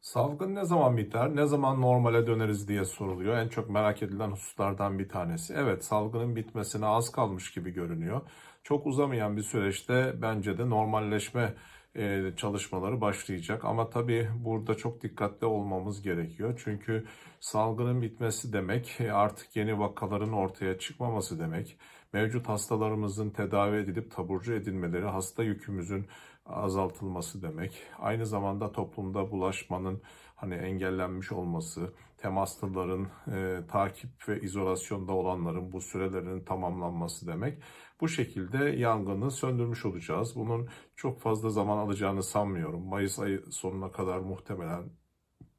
Salgın ne zaman biter, ne zaman normale döneriz diye soruluyor. En çok merak edilen hususlardan bir tanesi. Evet, salgının bitmesine az kalmış gibi görünüyor. Çok uzamayan bir süreçte bence de normalleşme çalışmaları başlayacak. Ama tabii burada çok dikkatli olmamız gerekiyor. Çünkü salgının bitmesi demek e, artık yeni vakaların ortaya çıkmaması demek. Mevcut hastalarımızın tedavi edilip taburcu edilmeleri, hasta yükümüzün azaltılması demek. Aynı zamanda toplumda bulaşmanın hani engellenmiş olması, temaslıların e, takip ve izolasyonda olanların bu sürelerinin tamamlanması demek. Bu şekilde yangını söndürmüş olacağız. Bunun çok fazla zaman alacağını sanmıyorum. Mayıs ayı sonuna kadar muhtemelen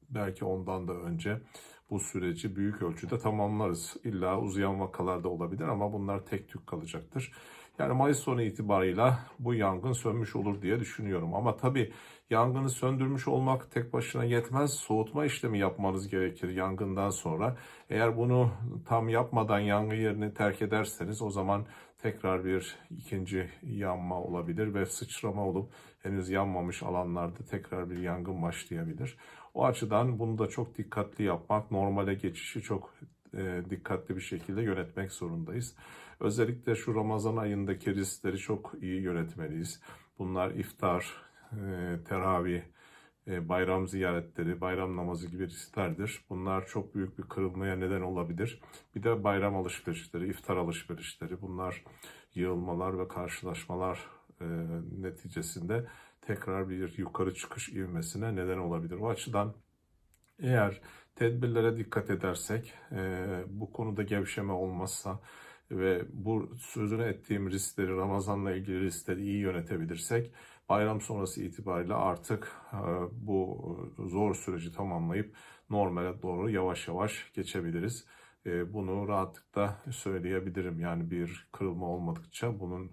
belki ondan da önce bu süreci büyük ölçüde tamamlarız. İlla uzayan vakalar da olabilir ama bunlar tek tük kalacaktır. Yani Mayıs sonu itibarıyla bu yangın sönmüş olur diye düşünüyorum. Ama tabii yangını söndürmüş olmak tek başına yetmez. Soğutma işlemi yapmanız gerekir yangından sonra. Eğer bunu tam yapmadan yangın yerini terk ederseniz o zaman tekrar bir ikinci yanma olabilir ve sıçrama olup henüz yanmamış alanlarda tekrar bir yangın başlayabilir. O açıdan bunu da çok dikkatli yapmak, normale geçişi çok e, dikkatli bir şekilde yönetmek zorundayız. Özellikle şu Ramazan ayındaki riskleri çok iyi yönetmeliyiz. Bunlar iftar, e, teravih, e, bayram ziyaretleri, bayram namazı gibi risklerdir. Bunlar çok büyük bir kırılmaya neden olabilir. Bir de bayram alışverişleri, iftar alışverişleri. Bunlar yığılmalar ve karşılaşmalar e, neticesinde tekrar bir yukarı çıkış ivmesine neden olabilir. O açıdan eğer tedbirlere dikkat edersek, e, bu konuda gevşeme olmazsa ve bu sözünü ettiğim riskleri, Ramazan'la ilgili riskleri iyi yönetebilirsek, bayram sonrası itibariyle artık e, bu zor süreci tamamlayıp normale doğru yavaş yavaş geçebiliriz. E, bunu rahatlıkla söyleyebilirim. Yani bir kırılma olmadıkça bunun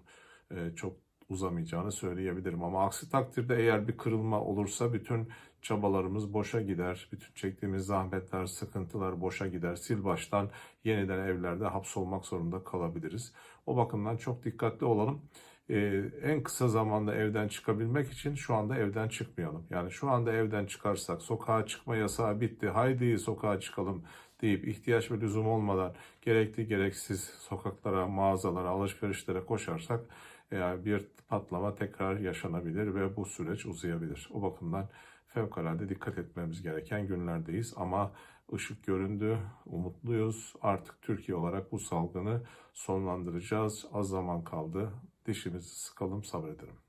e, çok uzamayacağını söyleyebilirim. Ama aksi takdirde eğer bir kırılma olursa bütün çabalarımız boşa gider. Bütün çektiğimiz zahmetler, sıkıntılar boşa gider. Sil baştan yeniden evlerde hapsolmak zorunda kalabiliriz. O bakımdan çok dikkatli olalım. Ee, en kısa zamanda evden çıkabilmek için şu anda evden çıkmayalım. Yani şu anda evden çıkarsak sokağa çıkma yasağı bitti. Haydi sokağa çıkalım deyip ihtiyaç ve lüzum olmadan gerekli gereksiz sokaklara, mağazalara, alışverişlere koşarsak yani bir patlama tekrar yaşanabilir ve bu süreç uzayabilir. O bakımdan fevkalade dikkat etmemiz gereken günlerdeyiz ama ışık göründü, umutluyuz. Artık Türkiye olarak bu salgını sonlandıracağız. Az zaman kaldı. Dişimizi sıkalım, sabredelim.